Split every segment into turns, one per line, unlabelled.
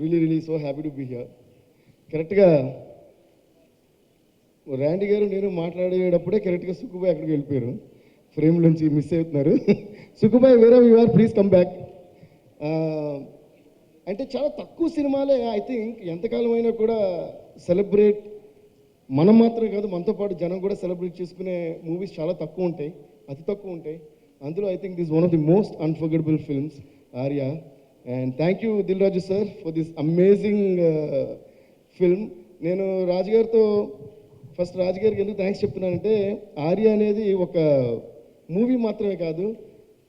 Really really so happy to be here కరెక్ట్గా ర్యాండి గారు నేను మాట్లాడేటప్పుడే కరెక్ట్గా సుఖుబాయ్ అక్కడికి వెళ్ళిపోయారు. ఫ్రేమ్ నుంచి మిస్ అవుతున్నారు. సుఖుబాయ్ వేరే you are please come back అంటే చాలా తక్కువ సినిమాలే ఐ థింక్ ఎంతకాలం అయినా కూడా సెలబ్రేట్ మనం మాత్రం కాదు మనతో పాటు జనం కూడా సెలబ్రేట్ చేసుకునే మూవీస్ చాలా తక్కువ ఉంటాయి అతి తక్కువ ఉంటాయి. అందులో I think this one of the most unforgettable films Arya and thank you Dil Raju sir for this amazing film నేను రాజు గారితో ఫస్ట్ రాజుగారికి ఎందుకు థ్యాంక్స్ చెప్తున్నానంటే ఆర్య అనేది ఒక మూవీ మాత్రమే కాదు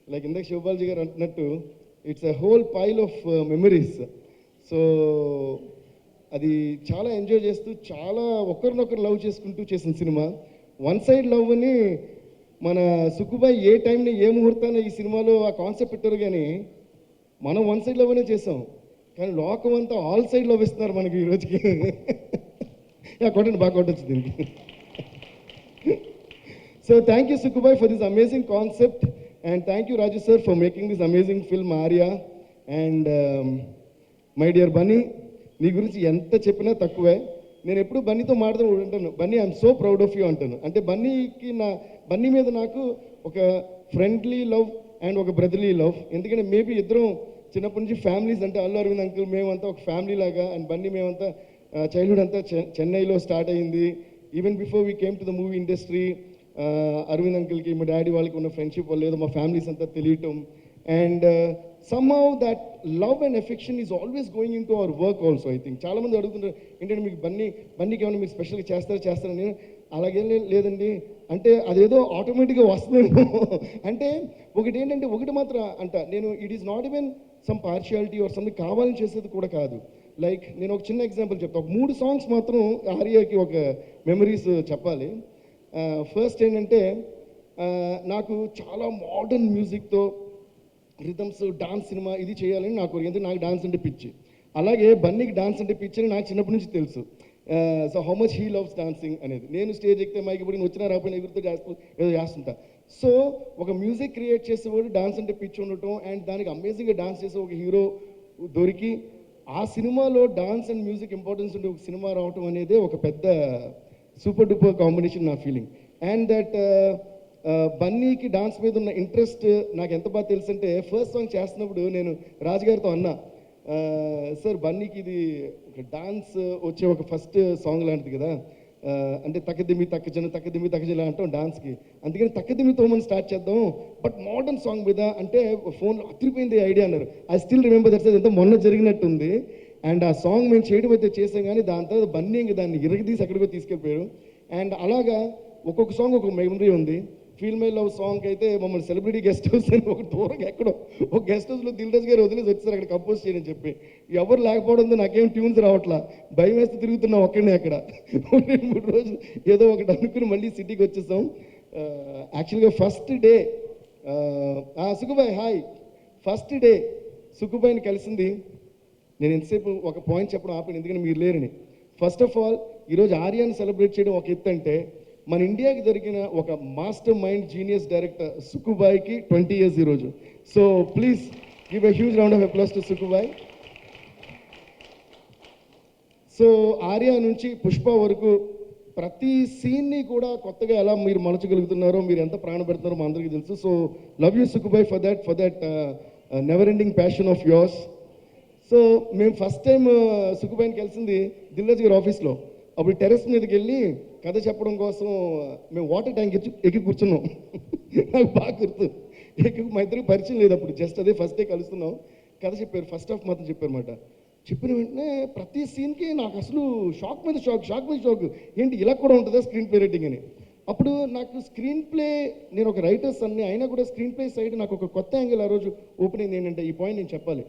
లైక్ ఇందాక శివబాలజీ గారు అంటున్నట్టు it's a whole pile of memories so అది చాలా ఎంజాయ్ చేస్తూ చాలా ఒకరినొకరు లవ్ చేసుకుంటూ చేసిన సినిమా. వన్ సైడ్ లవ్ని మన సుక్కుబాయ్ ఏ టైంని ఏ ముహూర్తాన్ని ఈ సినిమాలో ఆ కాన్సెప్ట్ పెట్టారు కానీ మనం వన్ సైడ్ లవ్నే చేసాం. కానీ లోకం అంతా ఆల్ సైడ్ లవ్ ఇస్తున్నారు మనకి ఈ రోజుకి. కొట్టండి బాగా కొట్టచ్చు దీనికి. So thank you Sukkubhai for this amazing concept and thank you Raju sir for making this amazing film Arya and my dear Bunny నీ గురించి ఎంత చెప్పినా తక్కువే. నేను ఎప్పుడు బన్నీతో మాట్లాడుతూ ఉంటాను. Bunny I'm so proud of you అంటాను. అంటే బన్నీకి నా బన్నీ మీద నాకు ఒక ఫ్రెండ్లీ లవ్ అండ్ ఒక బ్రదర్లీ లవ్ ఎందుకంటే మేబీ ఇద్దరం చిన్నప్పటి నుంచి ఫ్యామిలీస్ అంటే అల్లు అరవింద్ అంకుల్ మేమంతా ఒక ఫ్యామిలీ లాగా అండ్ బన్నీ మేమంతా చైల్డ్హుడ్ అంతా చె- చెన్నైలో స్టార్ట్ అయింది. Even before we came to the movie industry Aravind అంకుల్కి మా డాడీ వాళ్ళకి ఉన్న ఫ్రెండ్షిప్ వల్ల ఏదో మా ఫ్యామిలీస్ అంతా తెలియటం. And somehow that love and affection is always going in to our work also I think చాలా మంది అడుగుతుంటారు ఏంటంటే మీకు బన్నీ బన్నీకి ఏమైనా మీరు స్పెషల్గా చేస్తారా చేస్తారా? నేను అలాగే లేదండి. అంటే అదేదో ఆటోమేటిక్గా వస్తుందేమో. అంటే ఒకటి ఏంటంటే ఒకటి మాత్రం అంట నేను it is not even some partiality or something కావాలని చేసేది కూడా కాదు. లైక్ నేను ఒక చిన్న ఎగ్జాంపుల్ చెప్తాను ఒక మూడు సాంగ్స్ మాత్రం ఆర్యాకి ఒక మెమరీస్ చెప్పాలి. ఫస్ట్ ఏంటంటే నాకు చాలా మోడర్న్ మ్యూజిక్తో రిథమ్స్ డాన్స్ సినిమా ఇది చేయాలని నాకు ఎందుకంటే నాకు డాన్స్ అంటే పిచ్చి. అలాగే బన్నీకి డాన్స్ అంటే పిచ్చి అని నాకు చిన్నప్పటి నుంచి తెలుసు. So how much he loves dancing అనేది. నేను స్టేజ్ ఎక్కితే మైకి పడి వచ్చినా రాకపోయినా ఎగురుతూ చేస్తూ ఏదో చేస్తుంటా. సో ఒక మ్యూజిక్ క్రియేట్ చేసేవాడు డాన్స్ అంటే పిచ్చి ఉండటం అండ్ దానికి అమేజింగ్గా డాన్స్ చేసే ఒక హీరో దొరికి. ఆ సినిమాలో డాన్స్ అండ్ మ్యూజిక్ ఇంపార్టెన్స్ ఉండే ఒక సినిమా రావటం అనేది ఒక పెద్ద సూపర్ డూపర్ కాంబినేషన్ నా ఫీలింగ్ అండ్ దట్ బన్నీకి డాన్స్ మీద ఉన్న ఇంట్రెస్ట్ నాకు ఎంత బాగా తెలుసు అంటే ఫస్ట్ సాంగ్ చేస్తున్నప్పుడు నేను రాజుగారితో అన్నా uh, సార్ బన్నీకి ఇది ఒక డాన్స్ వచ్చే ఒక ఫస్ట్ సాంగ్ లాంటిది కదా అంటే తక్కదిమి తక్కజన తక్కదిమి తక్కజన అంటాం డాన్స్కి. అందుకని తక్కదిమితో మనం స్టార్ట్ చేద్దాం. బట్ మోడర్న్ సాంగ్ మీద అంటే ఫోన్లో అతిరిపోయింది ఐడియా అన్నారు. ఐ స్టిల్ రిమెంబర్ దట్స్ ఎంతో మొన్న జరిగినట్టుంది. అండ్ ఆ సాంగ్ మేము చేయడం అయితే చేసాం కానీ దాని తర్వాత బన్నీ ఇంకా దాన్ని ఇరగదీసి ఎక్కడికో తీసుకెళ్ళిపోయారు. అండ్ అలాగా ఒక్కొక్క సాంగ్ ఒక మెమరీ ఉంది. ఫీల్ మై లవ్ సాంగ్ అయితే మమ్మల్ని సెలబ్రిటీ గెస్ట్ హౌస్ అని ఒక దూరంగా ఎక్కడో ఒక గెస్ట్ హౌస్లో దిల్రాజ్ గారు వదిలేసి వచ్చారు అక్కడ కంపోజ్ చేయని చెప్పి. ఎవరు లేకపోవడంతో నాకేం ట్యూన్స్ రావట్లా? భయం వేస్తే తిరుగుతున్నా ఒక్కడే అక్కడ. రెండు మూడు రోజులు ఏదో ఒకటి అనుకుని మళ్ళీ సిటీకి వచ్చేసాం. యాక్చువల్గా first day Sukkubhai hi first day సుఖబాయ్ని కలిసింది. నేను ఎంతసేపు ఒక పాయింట్ చెప్పడం ఆపండి ఎందుకంటే మీరు లేరని. ఫస్ట్ ఆఫ్ ఆల్ ఈరోజు ఆర్యాన్ని సెలబ్రేట్ చేయడం ఒక ఎత్తు అంటే మన ఇండియాకి దొరికిన ఒక మాస్టర్ మైండ్ జీనియస్ డైరెక్టర్ సుకుబాయ్కి ట్వంటీ ఇయర్స్ ఈరోజు so please give a huge round of applause to Sukkubhai. So Arya నుంచి పుష్ప వరకు ప్రతి సీన్ని కూడా కొత్తగా ఎలా మీరు మలచగలుగుతున్నారో మీరు ఎంత ప్రాణ పెడుతున్నారో మా అందరికీ తెలుసు. So love you Sukkubhai for that for that never ending passion of yours so మేము ఫస్ట్ టైం uh, సుకుబాయిని కలిసింది దిల్రాజ్ గారి ఆఫీస్లో అప్పుడు టెరెస్ మీదకి వెళ్ళి కథ చెప్పడం కోసం మేము వాటర్ ట్యాంక్ ఎక్కి ఎక్కి కూర్చున్నాం. నాకు బాగా గుర్తు. ఎక్కి మా ఇద్దరికి పరిచయం లేదు అప్పుడు. జస్ట్ అదే ఫస్ట్ డే కలుస్తున్నాం. కథ చెప్పారు. ఫస్ట్ హాఫ్ మాత్రం చెప్పారన్నమాట చెప్పిన వెంటనే ప్రతి సీన్కి నాకు అసలు షాక్ మీద షాక్ షాక్ మీద షాక్ ఏంటి ఇలా కూడా ఉంటుందా స్క్రీన్ ప్లే రైటింగ్ అని? అప్పుడు నాకు స్క్రీన్ ప్లే నేను ఒక రైటర్స్ అన్ని అయినా కూడా స్క్రీన్ ప్లే సైడ్ నాకు ఒక కొత్త యాంగిల్ ఆ రోజు ఓపెన్ అయింది ఏంటంటే ఈ పాయింట్ నేను చెప్పాలి.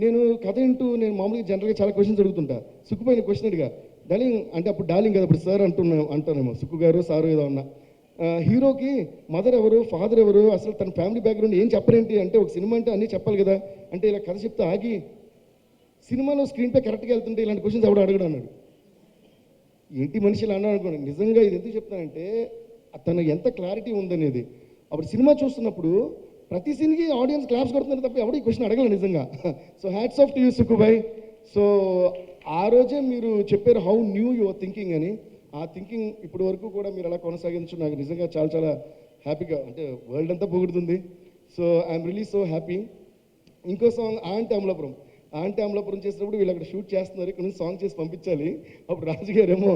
నేను కథ వింటూ నేను మామూలుగా జనరల్గా చాలా క్వశ్చన్స్ అడుగుతుంటా. సుక్కుపోయిన క్వశ్చన్ అడిగా. డార్లింగ్ అంటే అప్పుడు డార్లింగ్ కదా అప్పుడు సార్ అంటున్నా అంటానేమో. సుక్కు గారు సారు ఏదో అన్నా. హీరోకి మదర్ ఎవరు ఫాదర్ ఎవరు అసలు తన ఫ్యామిలీ బ్యాక్గ్రౌండ్ ఏం చెప్పరేంటి? అంటే ఒక సినిమా అంటే అన్నీ చెప్పాలి కదా. అంటే ఇలా కథ చెప్తే ఆగి సినిమాలో స్క్రీన్ పే కరెక్ట్గా వెళ్తుంటే ఇలాంటి క్వశ్చన్స్ ఎవడు అడగడు అన్నాడు. ఏంటి మనిషి ఇలా అన్నాడు అనుకోండి. నిజంగా ఇది ఎందుకు చెప్తానంటే తను ఎంత క్లారిటీ ఉందనేది. అప్పుడు సినిమా చూస్తున్నప్పుడు ప్రతి సీన్కి ఆడియన్స్ క్లాప్స్ కొడుతున్నారు తప్ప ఎవడు ఈ క్వశ్చన్ అడగలేదు నిజంగా. So hats off to you Sukkubhai so ఆ రోజే మీరు చెప్పారు హౌ న్యూ యువర్ థింకింగ్ అని. ఆ థింకింగ్ ఇప్పటి వరకు కూడా మీరు అలా కొనసాగించు నాకు నిజంగా చాలా చాలా హ్యాపీగా అంటే వరల్డ్ అంతా పొగుడుతుంది. So I'm really so happy ఇంకో song aunty Amalapuram aunty Amalapuram చేసినప్పుడు వీళ్ళు అక్కడ షూట్ చేస్తున్నారు. ఇక్కడ నుంచి సాంగ్ చేసి పంపించాలి. అప్పుడు రాజు ఏమో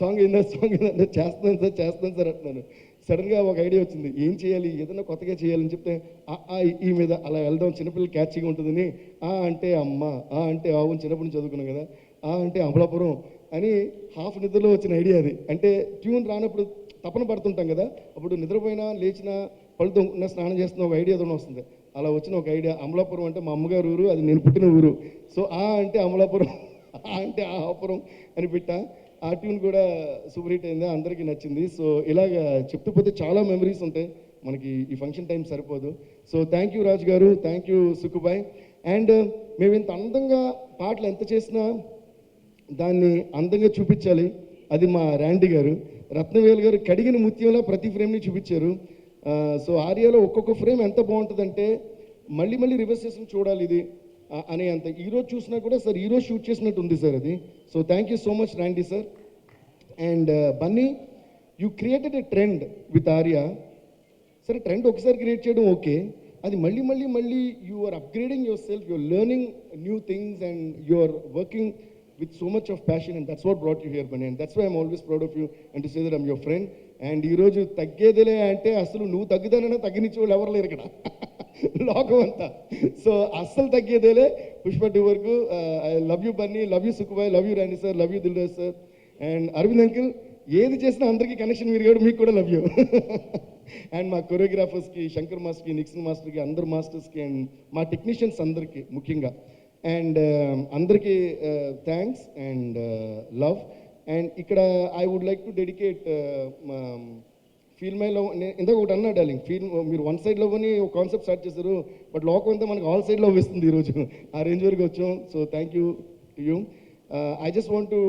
సాంగ్ ఏందా సాంగ్ ఏందా? చేస్తున్నాను సార్ చేస్తున్నాను సార్ అంటున్నాను. సడన్గా ఒక ఐడియా వచ్చింది. ఏం చేయాలి? ఏదైనా కొత్తగా చేయాలని చెప్తే ఆ ఈ- మీద అలా వెళ్దాం. చిన్నపిల్లలు క్యాచ్గా ఉంటుందని. ఆ అంటే అమ్మ ఆ అంటే ఆవు చిన్నప్పటి నుంచి చదువుకున్నాం కదా. ఆ అంటే అమలాపురం అని హాఫ్ నిద్రలో వచ్చిన ఐడియా అది. అంటే ట్యూన్ రానప్పుడు తపన పడుతుంటాం కదా. అప్పుడు నిద్రపోయినా లేచినా పళ్ళు ఉన్న స్నానం చేస్తున్న ఒక ఐడియా ఏదైనా వస్తుంది. అలా వచ్చిన ఒక ఐడియా. అమలాపురం అంటే మా అమ్మగారు ఊరు అది నేను పుట్టిన ఊరు. సో ఆ అంటే అమలాపురం ఆ అంటే ఆహాపురం అని పెట్టా. ఆ ట్యూన్ కూడా సూపర్ హిట్ అయింది అందరికీ నచ్చింది. సో ఇలాగ చెప్తూ పోతే చాలా మెమరీస్ ఉంటాయి. మనకి ఈ ఫంక్షన్ టైం సరిపోదు. So thank you Raju garu thank you సుఖుబాయ్ and మేము ఇంత అందంగా పాటలు ఎంత చేసినా దాన్ని అందంగా చూపించాలి. అది మా ర్యాండీ గారు. రత్నవేలు గారు కడిగిన ముత్యంలో ప్రతి ఫ్రేమ్ని చూపించారు. సో ఆర్యాలో ఒక్కొక్క ఫ్రేమ్ ఎంత బాగుంటుందంటే మళ్ళీ మళ్ళీ రివర్స్ చేసుకుని చూడాలి ఇది. అనే అంత ఈరోజు చూసినా కూడా సార్ ఈరోజు షూట్ చేసినట్టు ఉంది సార్ అది. So thank you so much Randy sir and Bunny you created a trend with Arya సరే ట్రెండ్ ఒకసారి క్రియేట్ చేయడం ఓకే అది మళ్ళీ మళ్ళీ మళ్ళీ you are upgrading yourself your learning new things and you are working with so much of passion and that's what brought you here Bunny and that's why I'm always proud of you and to say that I'm your friend and ఈరోజు తగ్గేదిలే అంటే అసలు నువ్వు తగ్గుతానన్నా తగ్గించే వాళ్ళు ఎవరు లేరు ఇక్కడ. లోకం అంతా. సో అస్సలు తగ్గేదేలే. పుష్ప టూ వరకు I love you Bunny love you Sukubai love you Rani sir love you Dil Raj sir and Aravind uncle. ఏది చేసినా అందరికీ కనెక్షన్ మీరు కాదు మీకు కూడా లవ్ యూ. అండ్ మా కొరియోగ్రాఫర్స్కి శంకర్ మాస్టర్కి నిక్సన్ మాస్టర్కి అందరు మాస్టర్స్కి అండ్ మా టెక్నీషియన్స్ అందరికీ ముఖ్యంగా. అండ్ అందరికీ థ్యాంక్స్ అండ్ లవ్ అండ్ ఇక్కడ I would like to dedicate feel my ఇందాక ఒకటి అన్నా డార్లింగ్ ఫీల్ మీరు వన్ సైడ్ పోని ఒక కాన్సెప్ట్ స్టార్ట్ చేశారు బట్ లోకం అంతా మనకు ఆల్ సైడ్ వేస్తుంది ఈరోజు. ఆ రేంజ్ వరకు వచ్చాం so thank you to you I just want to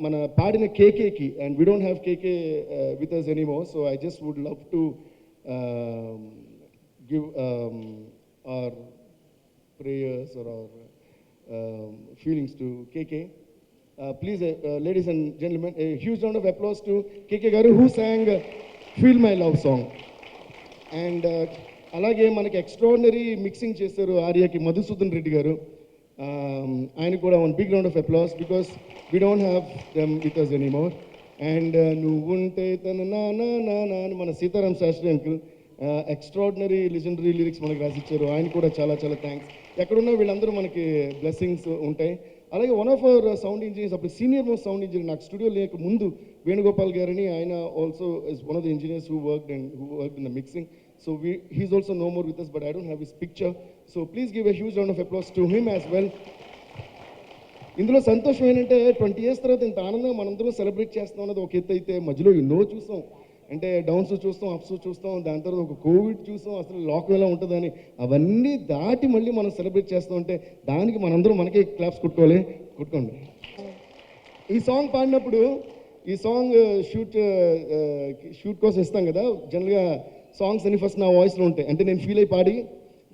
మన పాడిన కేకేకి and we don't have KK with us anymore so I just would love to give our prayers our our feelings to KK please ladies and gentlemen huge round of applause to KK గారు who sang feel my love song and అలాగే మనకి extraordinary mixing చేశారు ఆర్యాకి మధుసూదన్ రెడ్డి గారు. Um, ఆయన కూడా one big round of applause because we don't have them with us anymore and నువ్వుంటే తన నా నా నా నా అని మన Sitaram Sastri uncle extraordinary legendary lyrics మనకి రాసిచ్చారు. ఆయన కూడా చాలా చాలా థ్యాంక్స్ ఎక్కడున్నా వీళ్ళందరూ మనకి బ్లెస్సింగ్స్ ఉంటాయి. అలాగే one of our sound engineers అప్పుడు సీనియర్ మోస్ట్ సౌండ్ ఇంజనీర్ నాకు స్టూడియో లేక ముందు వేణుగోపాల్ గారని ఆయన also is one of the engineers who work and who work in the mixing so we he's also no more with us but I don't have his picture so please give a huge round of applause to him as well ఇందులో సంతోషం ఏంటంటే twenty years తర్వాత ఇంత ఆనందంగా మనందరం celebrate చేస్తాం అన్నది ఒక ఎత్తు అయితే మధ్యలో ఎన్నో చూస్తాం అంటే డౌన్స్ చూస్తాం అప్స్ చూస్తాం దాని తర్వాత ఒక కోవిడ్ చూస్తాం అసలు లాక్ ఎలా ఉంటుందని అవన్నీ దాటి మళ్ళీ మనం సెలబ్రేట్ చేస్తూ ఉంటే దానికి మనందరం మనకే క్లాప్స్ కుట్టుకోవాలి. కుట్టుకోండి. ఈ సాంగ్ పాడినప్పుడు ఈ సాంగ్ షూట్ షూట్ కోసం ఇస్తాం కదా జనరల్గా సాంగ్స్ అన్ని ఫస్ట్ నా వాయిస్లో ఉంటాయి. అంటే నేను ఫీల్ అయి పాడి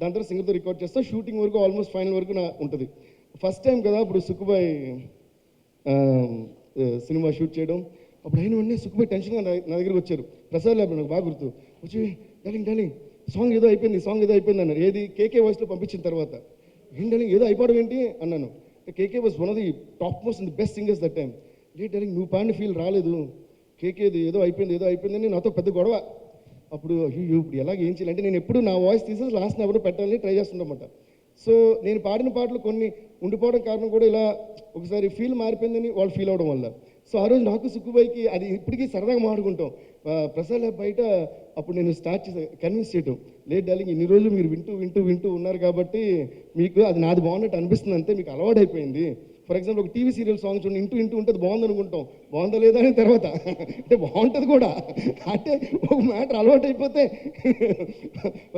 దాని తర్వాత సింగర్తో రికార్డ్ చేస్తా. షూటింగ్ వరకు ఆల్మోస్ట్ ఫైనల్ వరకు నా ఉంటుంది. ఫస్ట్ టైం కదా ఇప్పుడు సుక్కుబాయ్ సినిమా షూట్ చేయడం. అప్పుడు అయిన వెంటనే సుఖపోయి టెన్షన్గా నా దగ్గరికి వచ్చారు. ప్రసాద్ ల్యాబ్ నాకు బాగా గుర్తు. వచ్చి డాలింగ్ డాలింగ్ సాంగ్ ఏదో అయిపోయింది సాంగ్ ఏదో అయిపోయింది అన్నారు. ఏది? కేకే వాయిస్లో పంపించిన తర్వాత. ఏం డాలింగ్ ఏదో అయిపోవడం ఏంటి? అన్నాను. KK was one of the top most and best singers that time లేదు డాలింగ్ నువ్వు పాడిన ఫీల్ రాలేదు. కేకేది ఏదో అయిపోయింది ఏదో అయిపోయిందని నాతో పెద్ద గొడవ. అప్పుడు అయ్యో ఇప్పుడు ఎలాగ ఏం చేయాలి? అంటే నేను ఎప్పుడు నా వాయిస్ తీసేసి లాస్ట్ ఎవరు పెట్టాలని ట్రై చేస్తుండమాట. సో నేను పాడిన పాటలు కొన్ని ఉండిపోవడం కారణం కూడా ఇలా ఒకసారి ఫీల్ మారిపోయిందని వాళ్ళు ఫీల్ అవడం వల్ల. సో ఆ రోజు నాకు సుక్కుబాయికి అది ఇప్పటికీ సరదాగా మాట్లాడుకుంటాం. ప్రసాద్ ల్యాబ్ బయట అప్పుడు నేను స్టార్ట్ చేసా కన్విన్స్ చేయటం. లేదు డార్లింగ్ ఇన్ని రోజులు మీరు వింటూ వింటూ వింటూ ఉన్నారు కాబట్టి మీకు అది నాది బాగున్నట్టు అనిపిస్తుంది అంతే మీకు అలవాటు అయిపోయింది ఫర్ ఎగ్జాంపుల్ ఒక టీవీ సీరియల్ సాంగ్ చూడండి ఇంటూ ఇంటూ ఉంటుంది బాగుంది అనుకుంటాం. బాగుందా లేదా అని తర్వాత. అంటే బాగుంటుంది కూడా. అంటే ఒక మ్యాటర్ అలవాటు అయిపోతే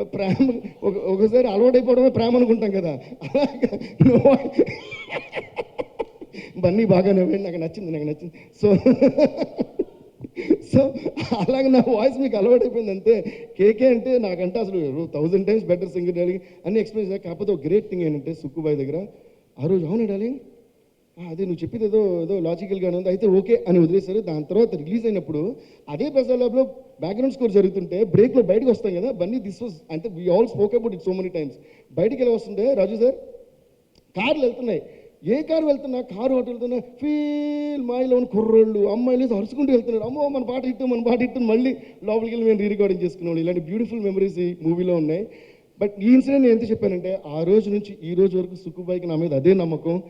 ప్రేమ ఒక- ఒకసారి అలవాటు అయిపోవడమే ప్రేమ అనుకుంటాం కదా. అలాగా బన్నీ బాగా నవ్వండి నాకు నచ్చింది నాకు నచ్చింది. సో సో అలాగే నా వాయిస్ మీకు అలవాటైపోయింది అంతే కేకే అంటే నాకంటే అసలు thousand times better singer darling అన్ని ఎక్స్పీరియన్స్ కాకపోతే ఒక గ్రేట్ థింగ్ ఏంటంటే సుక్కుబాయ్ దగ్గర ఆ రోజు అవును డాలింగ్ అదే నువ్వు చెప్పింది ఏదో ఏదో లాజికల్గానే ఉంది. అయితే ఓకే అని వదిలేశారు. దాని తర్వాత రిలీజ్ అయినప్పుడు అదే ప్రసాద్ ల్యాబ్లో బ్యాక్గ్రౌండ్ స్కోర్ జరుగుతుంటే బ్రేక్లో బయటకు వస్తాం కదా బన్నీ దిస్ వాజ్ అంటే we all spoke about it so many times బయటికి వెళ్ళి వస్తుంటే రాజు సార్ కార్లు వెళ్తున్నాయి. ఏ కారు వెళ్తున్నా కారు ఒకటి వెళ్తున్నా ఫీల్ మాయలో ఉన్న కుర్రోళ్ళు అమ్మాయిలు అరుచుకుంటూ వెళ్తున్నారు. అమ్మో మన పాట ఇట్టు మన పాట ఇట్టు మళ్ళీ లోపలికి వెళ్ళి మేము రీ రికార్డింగ్ చేసుకున్నాం. ఇలాంటి బ్యూటిఫుల్ మెమరీస్ ఈ మూవీలో ఉన్నాయి. బట్ ఈ ఇన్సిడెంట్ నేను ఎంత చెప్పానంటే ఆ రోజు నుంచి ఈ రోజు వరకు సుక్కుబాయికి నా మీద అదే నమ్మకం.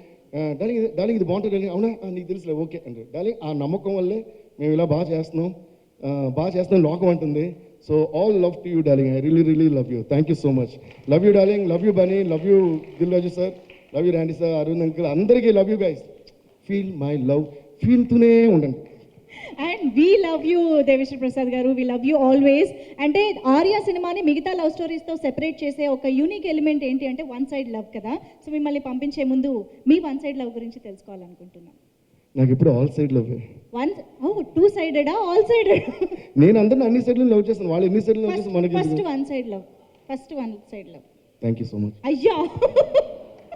డాలింగ్ డాలింగ్ ఇది- బాగుంటుంది డార్లింగ్ అవునా? నీకు తెలుసులే ఓకే. అంటే డాలింగ్ ఆ నమ్మకం వల్లే మేము ఇలా బాగా చేస్తున్నాం. బాగా చేస్తున్నాం లోకం అంటుంది. So all love to you darling I really really love you thank you so much love you darling love you Bunny love you Dil Raju sir love you Randy sir Arun uncle అందరికీ love you guys feel my love ఫీల్తూనే ఉండండి.
And we love you Deveshwara Prasad గారు. We love you always అంటే ఆర్యా సినిమాని మిగతా love స్టోరీస్తో separate చేసే ఒక unique element ఏంటి అంటే వన్ సైడ్ లవ్ కదా. సో మిమ్మల్ని పంపించే ముందు మీ వన్ సైడ్ లవ్ గురించి తెలుసుకోవాలనుకుంటున్నాం.
నాకు ఇప్పుడు ఆల్ సైడ్ లవ్
వన్ ఓ టూ సైడెడా ఆల్ సైడెడ్
నేను అందరిని అన్ని సైడ్లు లవ్ చేస్తాను. వాళ్ళు ఎన్ని సైడ్లు లవ్ చేస్తాను మనకి
first one side love first one side love
thank you so much
అయ్యా!